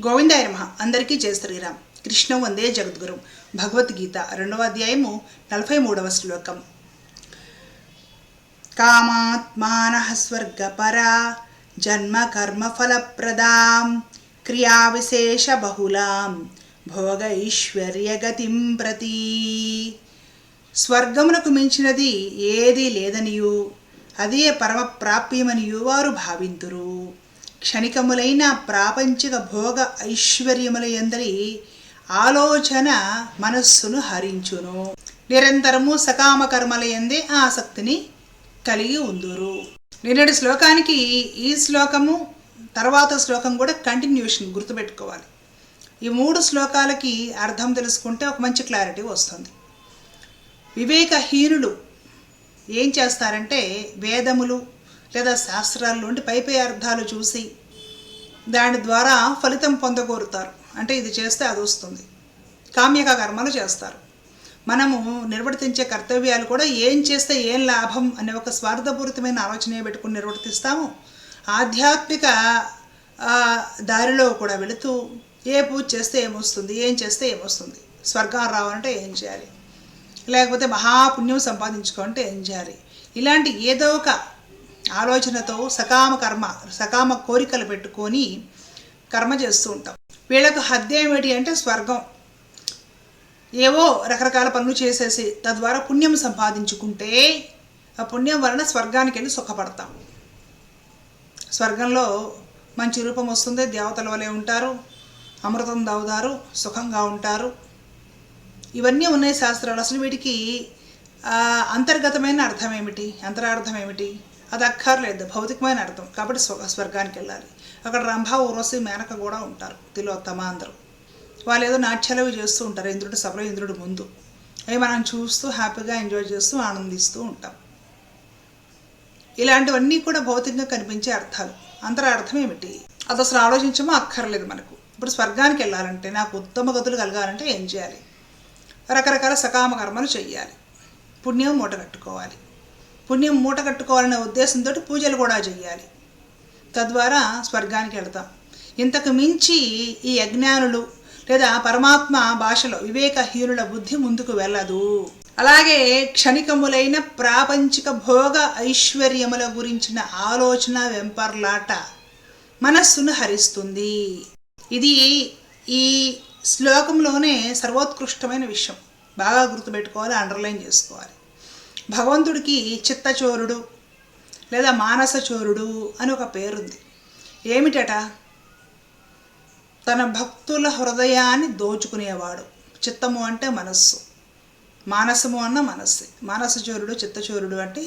గోవిందాయ నమ అందరికీ జయ శ్రీరామ్. కృష్ణ వందే జగద్గురు. భగవద్గీత రెండవ అధ్యాయము నలభై మూడవ శ్లోకం. కామాత్మాన స్వర్గపరా జన్మ కర్మ ఫలప్రదాం క్రియా విశేష బహుళాం భోగైశ్వర్యగతిం ప్రతి. స్వర్గమునకు మించినది ఏదీ లేదనియు అదే పరమ ప్రాప్యమనియు వారు భావింతురు. క్షణికములైన ప్రాపంచిక భోగ ఐశ్వర్యముల ఎందరి ఆలోచన మనస్సును హరించును. నిరంతరము సకామ కర్మల ఎందే ఆసక్తిని కలిగి ఉందురు. నిన్నటి శ్లోకానికి ఈ శ్లోకము తర్వాత శ్లోకం కూడా కంటిన్యూషన్ గుర్తుపెట్టుకోవాలి. ఈ మూడు శ్లోకాలకి అర్థం తెలుసుకుంటే ఒక మంచి క్లారిటీ వస్తుంది. వివేకహీనులు ఏం చేస్తారంటే వేదములు లేదా శాస్త్రాల నుండి పై పై అర్థాలు చూసి దాని ద్వారా ఫలితం పొందగోరుతారు. అంటే ఇది చేస్తే అది వస్తుంది. కామ్యక కర్మలు చేస్తారు. మనము నిర్వర్తించే కర్తవ్యాలు కూడా ఏం చేస్తే ఏం లాభం అనే ఒక స్వార్థపూరితమైన ఆలోచనే పెట్టుకుని నిర్వర్తిస్తాము. ఆధ్యాత్మిక దారిలో కూడా వెళుతూ ఏ పూజ చేస్తే ఏమొస్తుంది ఏం చేస్తే ఏమొస్తుంది స్వర్గం రావాలంటే ఏం చేయాలి లేకపోతే మహాపుణ్యం సంపాదించుకోవాలంటే ఏం చేయాలి ఇలాంటి ఏదో ఒక ఆలోచనతో సకామ కర్మ సకామ కోరికలు పెట్టుకొని కర్మ చేస్తూ ఉంటాం. వీళ్ళకు హద్దు ఏమిటి అంటే స్వర్గం. ఏవో రకరకాల పనులు చేసేసి తద్వారా పుణ్యం సంపాదించుకుంటే ఆ పుణ్యం వలన స్వర్గానికి వెళ్ళి సుఖపడతాం. స్వర్గంలో మంచి రూపం వస్తుంది దేవతల వలె ఉంటారు అమృతం దావుతారు సుఖంగా ఉంటారు. ఇవన్నీ ఉన్నాయి శాస్త్రాలు. అసలు వీటికి అంతర్గతమైన అర్థం ఏమిటి? అంతరార్థం ఏమిటి? అది అక్కర్లేదు. భౌతికమైన అర్థం. కాబట్టి స్వర్గానికి వెళ్ళాలి. అక్కడ రంభ ఊర్వశి మేనక కూడా ఉంటారు. తిలోత్తమ అందరూ. వాళ్ళు ఏదో నాట్యాలవి చేస్తూ ఉంటారు. ఇంద్రుడు సభలో ఇంద్రుడు ముందు. అవి మనం చూస్తూ హ్యాపీగా ఎంజాయ్ చేస్తూ ఆనందిస్తూ ఉంటాం. ఇలాంటివన్నీ కూడా భౌతికంగా కనిపించే అర్థాలు. అంతరార్థం ఏమిటి? అది అసలు ఆలోచించమో అక్కర్లేదు మనకు. ఇప్పుడు స్వర్గానికి వెళ్ళాలంటే నాకు ఉత్తమ గతులు కలగాలంటే ఏం చేయాలి? రకరకాల సకామ కర్మలు చేయాలి పుణ్యం మూట కట్టుకోవాలి. పుణ్యం మూట కట్టుకోవాలనే ఉద్దేశంతో పూజలు కూడా చేయాలి తద్వారా స్వర్గానికి వెళ్తాం. ఇంతకు మించి ఈ అజ్ఞానులు లేదా పరమాత్మ భాషలో వివేకహీనుల బుద్ధి ముందుకు వెళ్ళదు. అలాగే క్షణికములైన ప్రాపంచిక భోగ ఐశ్వర్యముల గురించిన ఆలోచన వెంపర్లాట మనస్సును హరిస్తుంది. ఇది ఈ శ్లోకంలోనే సర్వోత్కృష్టమైన విషయం. బాగా గుర్తుపెట్టుకోవాలి అండర్లైన్ చేసుకోవాలి. భగవంతుడికి చిత్తచోరుడు లేదా మానసచోరుడు అని ఒక పేరుంది. ఏమిటట? తన భక్తుల హృదయాన్ని దోచుకునేవాడు. చిత్తము అంటే మనస్సు. మానసము అన్న మనస్సు. మానసచోరుడు చిత్తచోరుడు అంటే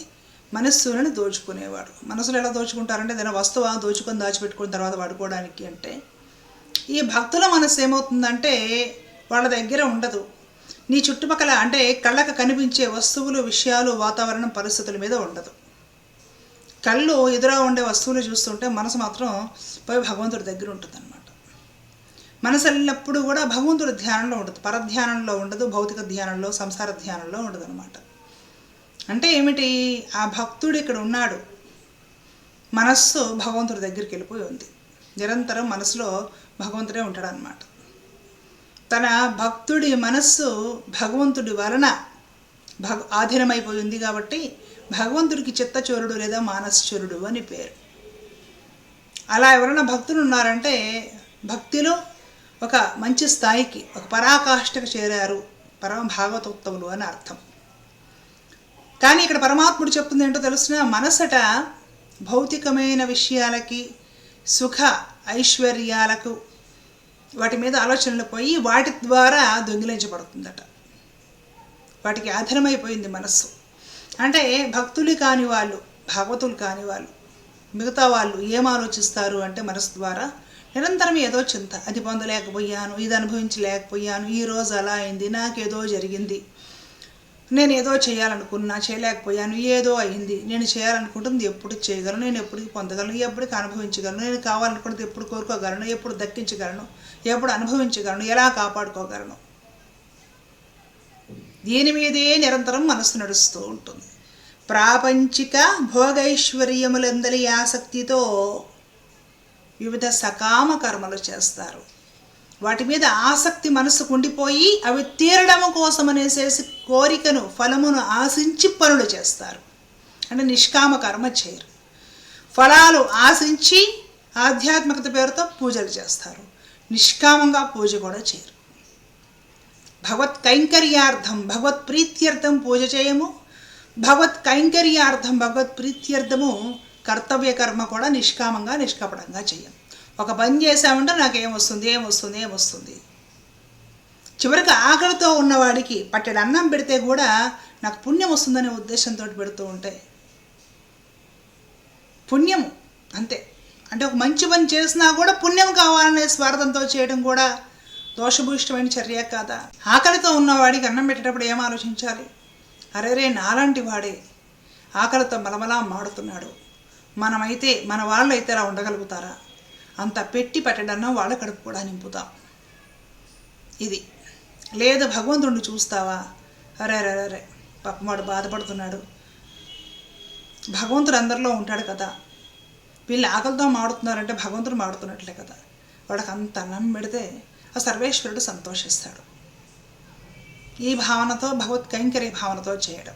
మనస్సులను దోచుకునేవాడు. మనసులు ఎలా దోచుకుంటారంటే ఏదైనా వస్తువు దోచుకొని దాచిపెట్టుకున్న తర్వాత వాడుకోవడానికి అంటే ఈ భక్తుల మనస్సు ఏమవుతుందంటే వాళ్ళ దగ్గర ఉండదు. నీ చుట్టుపక్కల అంటే కళ్ళకు కనిపించే వస్తువులు విషయాలు వాతావరణం పరిస్థితుల మీద ఉండదు. కళ్ళు ఎదురా ఉండే వస్తువులు చూస్తుంటే మనసు మాత్రం పోయి భగవంతుడి దగ్గర ఉంటుంది అనమాట మనసు వెళ్ళినప్పుడు కూడా భగవంతుడి ధ్యానంలో ఉండదు. పరధ్యానంలో ఉండదు భౌతిక ధ్యానంలో సంసార ధ్యానంలో ఉండదు అనమాట అంటే ఏమిటి? ఆ భక్తుడు ఇక్కడ ఉన్నాడు. మనస్సు భగవంతుడి దగ్గరికి వెళ్ళిపోయి ఉంది. నిరంతరం మనసులో భగవంతుడే ఉంటాడు అనమాట తన భక్తుడి మనస్సు భగవంతుడి వలన భగ ఆధీనమైపోయి ఉంది కాబట్టి భగవంతుడికి చిత్తచోరుడు లేదా మానసచోరుడు అని పేరు. అలా ఎవరైనా భక్తులు ఉన్నారంటే భక్తిలో ఒక మంచి స్థాయికి ఒక పరాకాష్ఠకు చేరారు పరమ భాగవతోత్తములు అని అర్థం. కానీ ఇక్కడ పరమాత్ముడు చెప్తుంది ఏంటో తెలుసిన? మనసట భౌతికమైన విషయాలకి సుఖ ఐశ్వర్యాలకు వాటి మీద ఆలోచనలు పోయి వాటి ద్వారా దొంగిలించబడుతుందట. వాటికి ఆధారమైపోయింది మనస్సు. అంటే భక్తులు కాని వాళ్ళు భాగవతులు కాని వాళ్ళు మిగతా వాళ్ళు ఏం ఆలోచిస్తారు అంటే మనసు ద్వారా నిరంతరం ఏదో చింత. అది పొందలేకపోయాను ఇది అనుభవించలేకపోయాను ఈ రోజు అలా అయింది నాకేదో జరిగింది. నేను ఏదో చేయాలనుకున్నా చేయలేకపోయాను ఏదో అయింది. నేను చేయాలనుకుంటుంది ఎప్పుడు చేయగలను నేను ఎప్పటికి పొందగలను ఎప్పటికి అనుభవించగలను నేను కావాలనుకున్నది ఎప్పుడు కోరుకోగలను ఎప్పుడు దక్కించగలను ఎప్పుడు అనుభవించగలను ఎలా కాపాడుకోగలను. దీని మీదే నిరంతరం మనసు నడుస్తూ ఉంటుంది. ప్రాపంచిక భోగైశ్వర్యములందరి ఆసక్తితో వివిధ సకామ కర్మలు చేస్తారు. వాటి మీద ఆసక్తి మనసుకు ఉండిపోయి అవి తీరడం కోసం అనేసేసి కోరికను ఫలమును ఆశించి పనులు చేస్తారు. అంటే నిష్కామ కర్మ చేయరు. ఫలాలు ఆశించి ఆధ్యాత్మికత పేరుతో పూజలు చేస్తారు. నిష్కామంగా పూజ కూడా చేయరు. భగవత్ కైంకర్యార్థం భగవత్ ప్రీత్యర్థం పూజ చేయము. భగవత్ కైంకర్యార్థం భగవత్ ప్రీత్యర్థము కర్తవ్య కర్మ కూడా నిష్కామంగా నిష్కపడంగా చేయము. ఒక పని చేసామంటే నాకు ఏమొస్తుంది ఏమొస్తుంది? ఏమొస్తుంది చివరికి ఆకలితో ఉన్నవాడికి పట్టెడు అన్నం పెడితే కూడా నాకు పుణ్యం వస్తుందనే ఉద్దేశంతో పెడుతూ ఉంటాయి పుణ్యము అంతే. అంటే ఒక మంచి పని చేసినా కూడా పుణ్యం కావాలనే స్వార్థంతో చేయడం కూడా దోషభూయిష్టమైన చర్య కాదా? ఆకలితో ఉన్నవాడికి అన్నం పెట్టేటప్పుడు ఏం ఆలోచించాలి? అరే రే నాలాంటి వాడే. ఆకలితో మలమలా మాడుతున్నాడు. మనమైతే మన వాళ్ళైతే అలా ఉండగలుగుతారా? అంత పెట్టి పెట్టడన్నా వాళ్ళ కడుపు కూడా నింపుతాం. ఇది. లేదు భగవంతుడిని చూస్తావా? అరే అరే అరే, అరే బాధపడుతున్నాడు. భగవంతుడు అందరిలో ఉంటాడు కదా. వీళ్ళు ఆకలితో మాడుతున్నారంటే భగవంతుడు మాడుతున్నట్లే కదా. వాడికి అంత అన్నం పెడితే ఆ సర్వేశ్వరుడు సంతోషిస్తాడు. ఈ భావనతో భగవత్ కైంకర్య భావనతో చేయడం.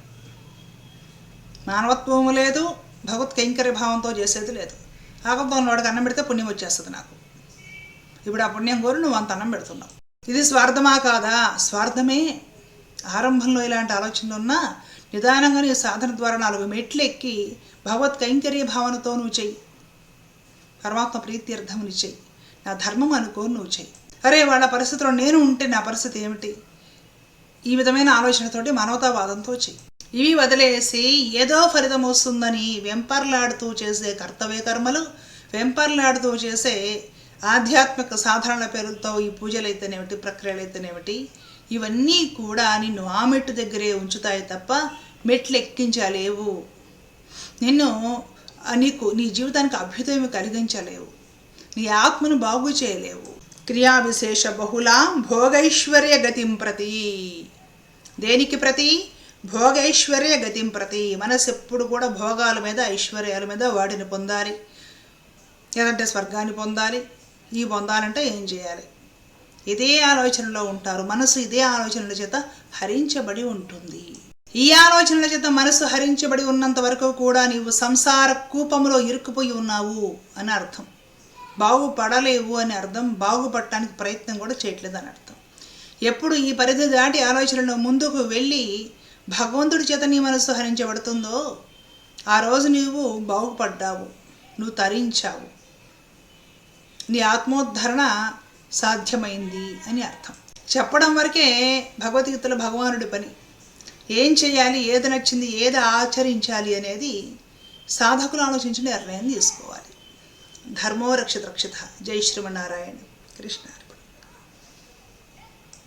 మానవత్వము లేదు భగవత్ కైంకర్య భావంతో చేసేది లేదు. ఆకలితో వాడికి అన్నం పెడితే పుణ్యం వచ్చేస్తుంది నాకు. ఇప్పుడు ఆ పుణ్యం కోరి నువ్వు అంత అన్నం పెడుతున్నావు. ఇది స్వార్థమా కాదా? స్వార్థమే. ఆరంభంలో ఇలాంటి ఆలోచనలు ఉన్నా నిదానంగా నీ సాధన ద్వారా నాలుగు మెట్లు ఎక్కి భగవత్ కైంకర్య భావనతో నువ్వు చెయ్యి. పరమాత్మ ప్రీత్యర్థం నువ్వు చెయ్యి. నా ధర్మం అనుకోని నువ్వు చెయ్యి. అరే వాళ్ళ పరిస్థితిలో నేను ఉంటే నా పరిస్థితి ఏమిటి? ఈ విధమైన ఆలోచనతోటి మానవతావాదంతో చెయ్యి. ఇవి వదిలేసి ఏదో ఫలితం వస్తుందని వెంపర్లాడుతూ చేసే కర్తవ్య కర్మలు వెంపర్లాడుతూ చేసే ఆధ్యాత్మిక సాధారణ పేరుతో ఈ పూజలు అయితేనేమిటి ప్రక్రియలు అయితేనేమిటి ఇవన్నీ కూడా నిన్ను ఆ మెట్టు దగ్గరే ఉంచుతాయి తప్ప మెట్లు ఎక్కించలేవు నిన్ను నీకు నీ జీవితానికి అభ్యుదయం కలిగించలేవు. నీ ఆత్మను బాగు చేయలేవు. క్రియావిశేష బహుళ బహుళాం భోగైశ్వర్య గతిం ప్రతి. దేనికి ప్రతి? భోగైశ్వర్య గతిం ప్రతి మనసు ఎప్పుడు కూడా భోగాల మీద ఐశ్వర్యాల మీద వాటిని పొందాలి. లేదంటే స్వర్గాన్ని పొందాలి. ఈ పొందాలంటే ఏం చేయాలి? ఇదే ఆలోచనలో ఉంటారు. మనసు ఇదే ఆలోచనల చేత హరించబడి ఉంటుంది. ఈ ఆలోచనల చేత మనసు హరించబడి ఉన్నంత వరకు కూడా నీవు సంసార కూపంలో ఇరుక్కుపోయి ఉన్నావు అని అర్థం. బాగుపడలేవు అని అర్థం. బాగుపడటానికి ప్రయత్నం కూడా చేయట్లేదు అని అర్థం. ఎప్పుడు ఈ పరిధి దాటి ఆలోచనలు ముందుకు వెళ్ళి భగవంతుడి చేత నీ మనస్సు హరించబడుతుందో ఆ రోజు నీవు బాగుపడ్డావు నువ్వు తరించావు. నీ ఆత్మోద్ధరణ సాధ్యమైంది అని అర్థం. చెప్పడం వరకే భగవద్గీతలో భగవానుడి పని. ఏం చేయాలి ఏది నచ్చింది ఏది ఆచరించాలి అనేది సాధకులు ఆలోచించి నిర్ణయం తీసుకోవాలి. ధర్మో రక్షిత రక్షిత. జై శ్రీమన్నారాయణ. కృష్ణ.